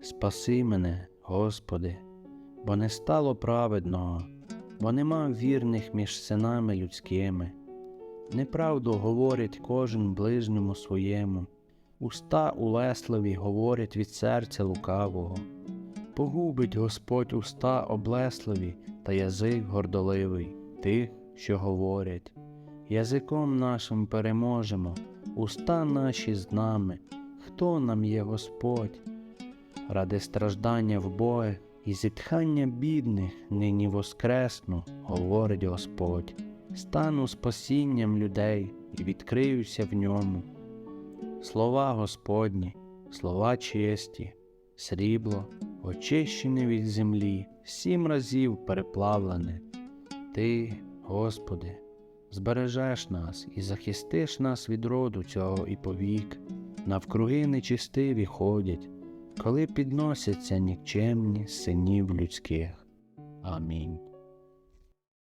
Спаси мене, Господи, бо не стало праведного, бо нема вірних між синами людськими. Неправду говорить кожен ближньому своєму, уста улесливі говорять від серця лукавого. Погубить Господь уста облесливі та язик гордоливий, тих, що говорять. Язиком нашим переможемо, уста наші з нами. Хто нам є Господь? Ради страждання в Бога і зітхання бідних нині воскресну, говорить Господь. Стану спасінням людей і відкриюся в ньому. Слова Господні, слова честі, срібло, очищене від землі, сім разів переплавлене. Ти, Господи, збережеш нас і захистиш нас від роду цього і повік. Навкруги нечистиві ходять, коли підносяться нікчемні синів людських. Амінь.